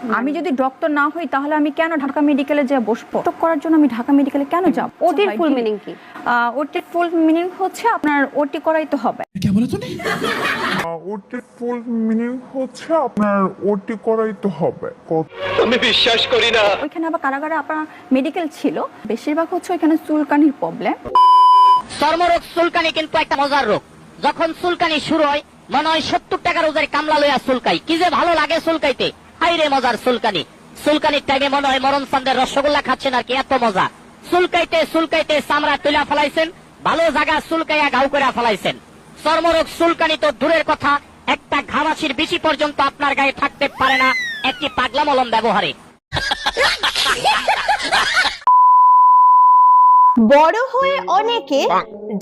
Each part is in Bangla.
আমি যদি ডক্টর না হই তাহলে আমি কেন ঢাকা মেডিকেলে যে বসবো? তো করার জন্য আমি ঢাকা মেডিকেলে কেন যাব? ওটির ফুল মিনিং কি? ওটির ফুল মিনিং হচ্ছে আপনার ওটি করাই তো হবে ওটির ফুল মিনিং হচ্ছে আপনার ওটি করাই তো হবে। কত ওইখানে আবার কারাগারে আপনার মেডিকেল ছিল। বেশিরভাগ হচ্ছে ওইখানে চুলকানির প্রবলেম চর্মরোগ চুলকানি কিন্তু একটা মজার রোগ। যখন চুলকানি শুরু হয় মনে হয় সত্তর টাকার ওদের কামলা লইয়া চুলকাই। কি যে ভালো লাগে চুলকাইতে। হাই রে মজার চুলকানি চুলকানির টাইমে মনে হয় মরণ চান্দের রসগোল্লা খাচ্ছেন আর কি, এত মজা। চুলকাইতে চুলকাইতে চামড়া তুলা ফেলাইছেন, ভালো জায়গা চুলকাইয়া গাউ করে ফেলাইছেন। চর্মরোগ চুলকানি তো দূরের কথা, একটা ঘামাচির বেশি পর্যন্ত আপনার গায়ে থাকতে পারে না, একটি পাগলা মলম ব্যবহারে। বড় হয়ে অনেকে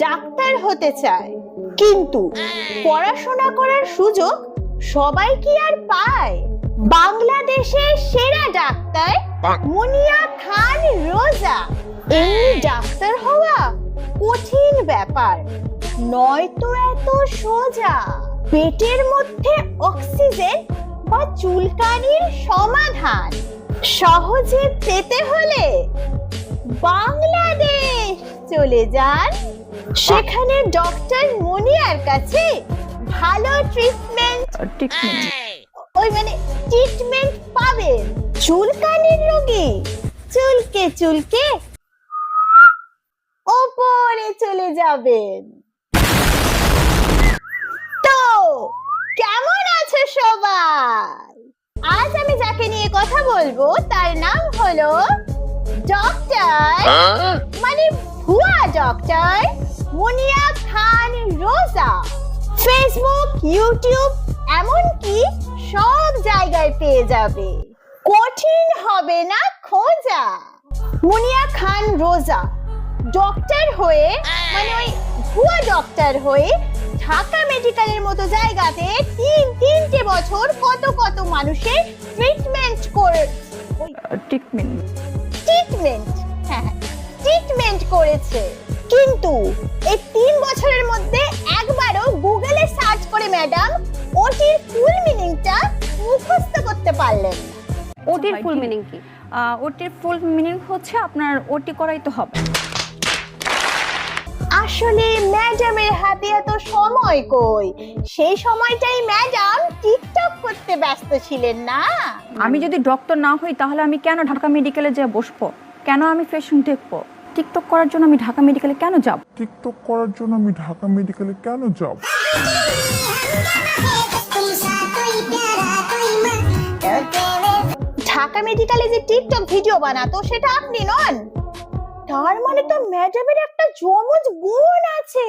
ডাক্তার হতে চায়, কিন্তু পড়াশোনা করার সুযোগ সবাই কি আর পায়? বাংলাদেশের সেরা ডাক্তার মুনিয়া খান রোজা। এই ডাক্তার হওয়া কঠিন ব্যাপার নয়তো এত সোজা। পেটের মধ্যে অক্সিজেন বা চুলকানির সমাধান সহজে পেতে হলে বাংলাদেশ চলে যান। সেখানে ডক্টর মুনিয়ার কাছে ভালো ট্রিটমেন্ট ট্রিটমেন্ট ওই মানে ট্রিটমেন্ট পাবেন। চুলকানির রোগী। চুলকে চুলকে ওপরে চলে যাবেন। তো কেমন আছে সবাই? আজ আমি যাকে নিয়ে কথা বলব তার নাম হলো ডক্টর মানে ভুয়া ডক্টর মুনিয়া খান রোজা। ফেসবুক ইউটিউব এমনকি সব জায়গায় পেয়ে যাবে। কঠিন হবে না খোঁজা। মুনিয়া খান রোজা। ডক্টর হয়ে মানে ওই ভুয়া ডক্টর হয়ে ঢাকা মেডিকেলের মতো জায়গাতে তিন তিনটে বছর কত কত মানুষের ট্রিটমেন্ট করে ওই ট্রিটমেন্ট ট্রিটমেন্ট হ্যাঁ ট্রিটমেন্ট করেছে। কিন্তু এই তিন বছরের মধ্যে একবারও গুগলে সার্চ করে ম্যাডাম ওটির ফুল মিনিংটা মুখস্থ করতে পারলেন না। ওটির ফুল মিনিং কি? ওটির ফুল মিনিং হচ্ছে আপনার ওটি করাই তো হবে। আসলে ম্যাডামের হাতে এত সময় কই? সেই সময়টাই ম্যাডাম টিকটক করতে ব্যস্ত ছিলেন না? আমি যদি ডক্টর না হই তাহলে আমি কেন ঢাকা মেডিকেলে যে বসবো? কেন আমি ফ্যাশন দেখব? টিকটক করার জন্য আমি ঢাকা মেডিকেলে কেন যাব? টিকটক করার জন্য আমি ঢাকা মেডিকেলে কেন যাব? ঢাকা মেডিকেলে যে টিকটক ভিডিও বানাতো সেটা আপনি নন? তার মানে তো ম্যাডামের একটা জমজ বোন আছে।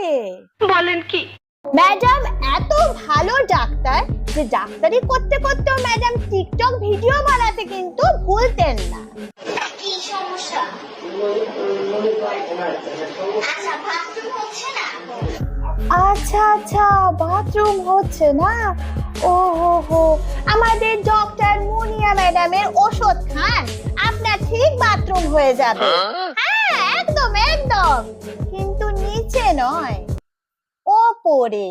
বলেন কি? ম্যাডাম এত ভালো ডাক্তার যে ডাক্তারি করতে করতেও ম্যাডাম টিকটক ভিডিও বানাতে কিন্তু ভুলতেন না। কি সমস্যা? আচ্ছা বাথরুম হচ্ছে না? আচ্ছা আচ্ছা বাথরুম হচ্ছে না? ও হো হো আমাদের ডক্টর মুনিয়া ম্যাডামের ওষুধ খান। আপনার ঠিক বাথরুম হয়ে যাবে। হ্যাঁ? একদম একদম। কিন্তু নিচে নয় ওপরে।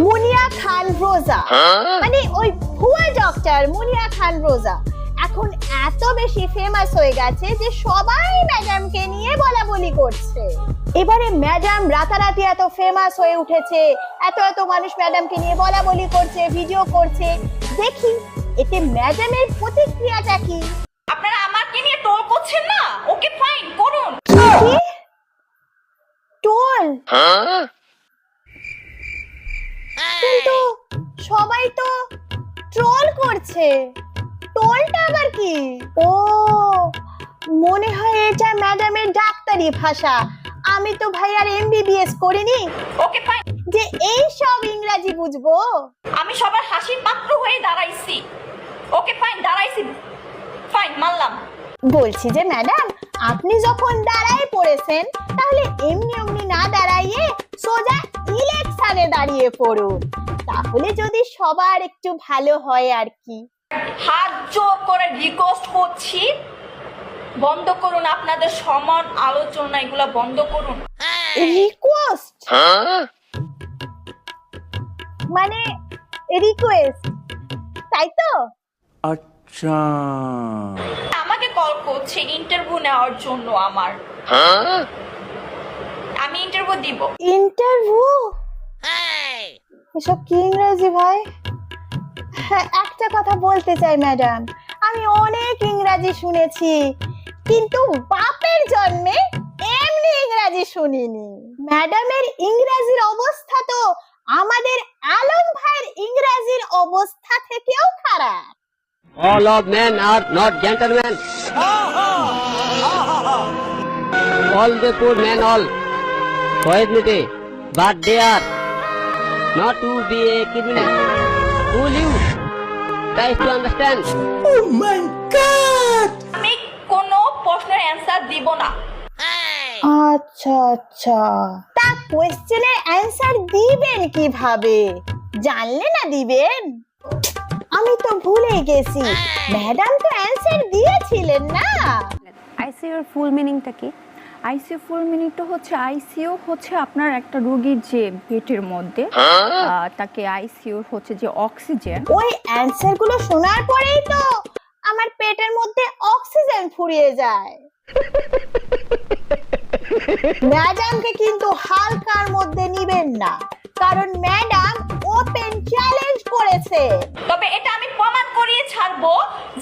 মুনিয়া খান রোজা মানে ওই ভুয়া ডক্টর মুনিয়া খান রোজা এখন এত বেশি ফেমাস হয়ে গেছে যে সবাই ম্যাডামকে নিয়ে বলা বলি করছে। এবারে ম্যাডাম রাতারাতি এত ফেমাস হয়ে উঠেছে এত এত মানুষ ম্যাডামকে নিয়ে বলা বলি করছে ভিডিও করছে। দেখি এতে ম্যাডামের প্রতিক্রিয়াটা কি? আপনারা আমাকে নিয়ে টোল করছেন না? ওকে ফাইন করুন। টোল কিন্তু সবাই তো ট্রোল করছে। টোলটা আবার কি? ও মনে হয় এটা ম্যাডামের ডাক্তারি ভাষা। আমি তো ভাই আর এমবিবিএস করিনি। ওকে ফাইন যে এই সব ইংরাজি বুঝব? আমি সবার হাসির পাত্র হয়ে দাঁড়াইছি। ওকে ফাইন দাঁড়াইছি। ফাইন মানলাম। বলছি যে ম্যাডাম আপনি যখন দাঁড়ায় পড়েছেন তাহলে এমনি এমনি না দাঁড়াইয়ে সোজা ইলেকশনে দাঁড়িয়ে পড়ুন। তাহলে যদি সবার একটু ভালো হয় আর কি। হাত করে রিকোয়েস্ট করছি। বন্ধ করুন আপনাদের সমান আলোচনা এগুলা বন্ধ করুন। রিকোয়েস্ট মানে রিকোয়েস্ট তাই তো? আচ্ছা। আমাকে কল করছে ইন্টারভিউ নেওয়ার জন্য আমার। আমি ইন্টারভিউ দিব। ইন্টারভিউ এসব কি ইংরেজি ভাই? একটা কথা বলতে চাই ম্যাডাম আমি অনেক ইংরাজি শুনেছি কিন্তু বাপের জন্মে এমনি ইংরাজি শুনিনি ম্যাডামের ইংরাজির অবস্থা তো আমাদের আলম ভাইয়ের ইংরাজির অবস্থা থেকেও খারাপ All of men are not gentlemen. All the poor men all. Poetry, but they are not to be a criminal. Who live? Try to understand. আমি কোনো প্রশ্নের অ্যান্সার দিব না। আচ্ছা আচ্ছা। তা কোয়েশ্চেনের অ্যান্সার দিবেন কীভাবে? জানলে না দিবেন? আমি তো ভুলে গেছি। ম্যাডাম তো অ্যান্সার দিয়েছিলেন না। আইসিইউর ফুল মিনিংটা কি? আইসিইউ ফুল মিনিটটা হচ্ছে আইসিইউ হচ্ছে আপনার একটা রোগীর যে পেটের মধ্যে তাকে আইসিইউ হচ্ছে যে অক্সিজেন ওই অ্যান্সারগুলো শোনার পরেই তো আমার পেটের মধ্যে অক্সিজেন ফুরিয়ে যায়। ম্যাডামকে কিন্তু হালকার মধ্যে নিবেন না। কারণ ম্যাডাম ওপেন চ্যালেঞ্জ করেছে। তবে এটা আমি প্রমাণ করিয়ে ছাড়বো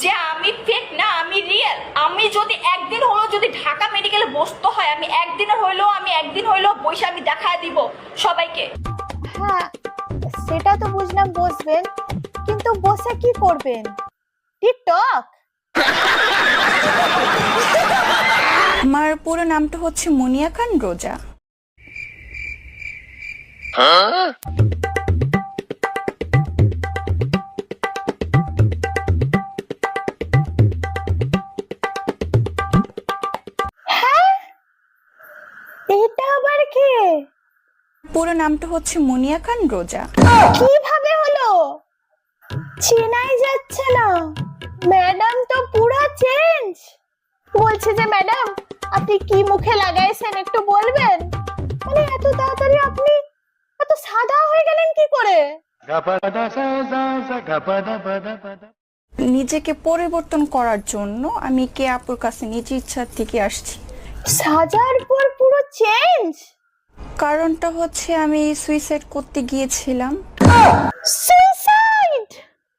যে আমি ফেক না আমি রিয়েল আমি যদি একদিন হলো যদি ঢাকা মেডিকেলে বসতে হয় আমি একদিনের হইলেও আমি একদিন হইলেও বসে আমি দেখায় দিব সবাইকে। হ্যাঁ সেটা তো বুঝলাম বসবেন কিন্তু বসে কি করবেন? টিকটক? আমার পুরো নামটা হচ্ছে মুনিয়া খান রোজা। এটা আবার কে? পুরো নামটা হচ্ছে মুনিয়া খান রোজা। কীভাবে হলো? চেনাই যাচ্ছে না। ম্যাডাম তো পুরো চেঞ্জ। বলছে যে ম্যাডাম আপনি কি মুখে লাগাইছেন একটু বলবেন? মানে এত তাড়াতাড়ি আপনি সাদা হয়ে গেলেন কি করে? নিজেকে পরিবর্তন করার জন্য আমি কে আপুর কাছে নিজ ইচ্ছার থেকে আসছি। সাজার পর পুরো চেঞ্জ কারণটা হচ্ছে আমি সুইসাইড করতে গিয়েছিলাম। সুইসাইড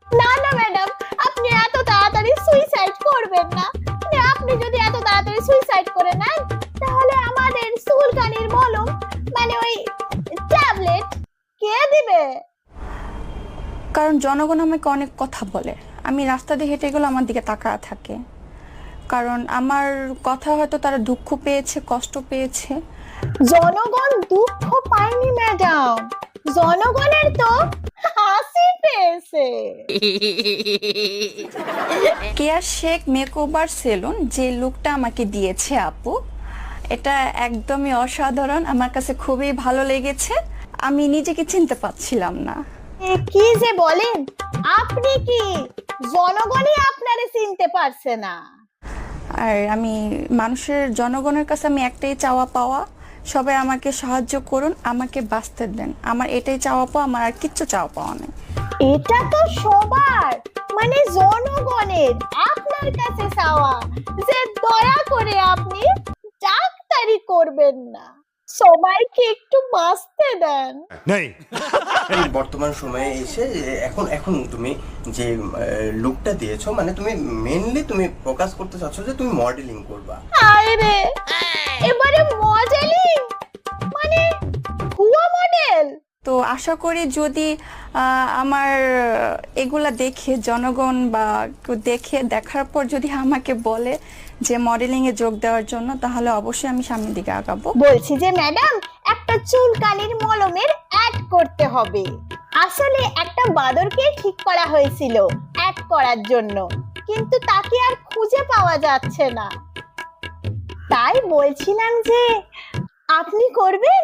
না না ম্যাডাম আপনি এত তাড়াতাড়ি সুইসাইড করবেন না। মানে আপনি যদি এত তাড়াতাড়ি সুইসাইড করে নেন তাহলে আমাদের চুলকানির মলম মানে ওই ট্যাবলেট কে দিবে? কারণ জনগণ আমাকে অনেক কথা বলে। আমি রাস্তা দিয়ে হেঁটে গেলে আমার দিকে তাকায় থাকে। কারণ আমার কথা হয়তো তারা দুঃখ পেয়েছে কষ্ট পেয়েছে। জনগণ দুঃখ পায়নি ম্যাডাম জনগণের তো হাসি পেয়েছে। কেয়ার শেখ মেকওভার সেলুন যে লুকটা আমাকে দিয়েছে আপু এটা একদমই অসাধারণ। আমার কাছে খুবই ভালো লেগেছে। আমি নিজেকে চিনতে পারছিলাম না। কি যে বলেন? আপনি কি? জনগণই আপনারে চিনতে পারছে না। আর আমি মানুষের জনগণের কাছে আমি একটাই চাওয়া পাওয়া সবাই আমাকে সাহায্য করুন আমাকে বাঁচতে দেন। আমার এটাই চাওয়া পাওয়া আমার আর কিচ্ছু চাওয়া পাওয়া নেই। এটা তো সবার মানে জনগণের আপনার কাছে চাওয়া যে দয়া করে আপনি ডাক্তারি করবেন না। সবাইকে একটু বাঁচতে দেন। নেই। বর্তমান সময়ে এসে এখন এখন তুমি যে লুকটা দিয়েছ মানে তুমি মেনলি তুমি ফোকাস করতে চাচ্ছ যে তুমি মডেলিং করবা। আরে রে! এবারে মডেলিং তো আশা করি যদি আমার এগুলা দেখে জনগণ বা দেখে দেখার পর যদি আমাকে বলে যে মডেলিংয়ে যোগ দেওয়ার জন্য, তাহলে অবশ্যই আমি সামনের দিকে আগাবো। বলছি যে ম্যাডাম, একটা চুলকানির মলমের অ্যাড করতে হবে। আসলে একটা বাদরকে ঠিক করা হয়েছিল অ্যাড করার জন্য। কিন্তু তাকে আর খুঁজে পাওয়া যাচ্ছে না। তাই বলছিলাম যে, আপনি করবেন?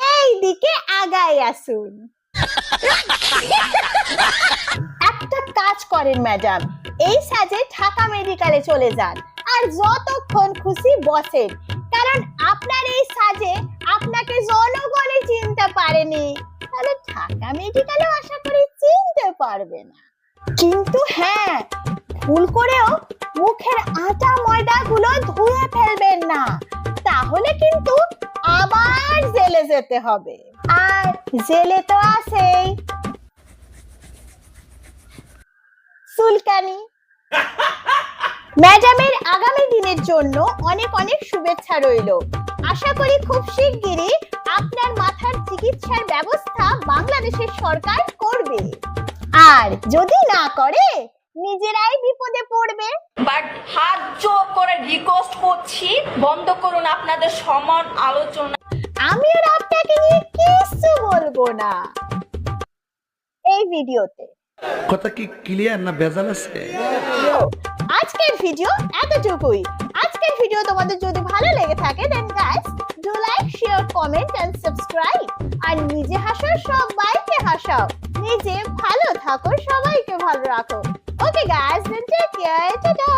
এই দিকে আগায় আসুন। একটা কাজ করেন, ম্যাডাম। এই সাজে ঢাকা মেডিকেলে চলে যান আর যতক্ষণ খুশি বসেন, কারণ আপনার এই সাজে আপনাকে জনগণে চিনতে পারেনি। তাহলে ঢাকা মেডিকেলে আশা করি চিনতে পারবে না। কিন্তু হ্যাঁ ভুল করেও মুখের আটা ময়দাগুলো ধুয়ে ফেলবেন না। তাহলে কিন্তু যেতে হবে। আর জেলে তো আছেই। সুলকানি ম্যাডামের আগামী দিনের জন্য অনেক অনেক শুভেচ্ছা রইল। আশা করি খুব শিগগিরই আপনার মাথার চিকিৎসার ব্যবস্থা বাংলাদেশের সরকার করবে। আর যদি না করে নিজেরাই বিপদে পড়বে। বাট হাত জোর করে রিকোয়েস্ট করছি বন্ধ করুন আপনাদের সমান আলোচনা। আমি আর আপনাকে নিয়ে কিছু বলব না। এই ভিডিওতে। কথা কি ক্লিয়ার না ভেজাল আছে? আজকের ভিডিও এতটুকুই। আজকের ভিডিও তোমাদের যদি ভালো লেগে থাকে then guys do like share comment and subscribe আর নিজে হাসাও সবাইকে হাসাও। নিজে ভালো থাকো সবাইকে ভালো রাখো। Okay guys then take care tata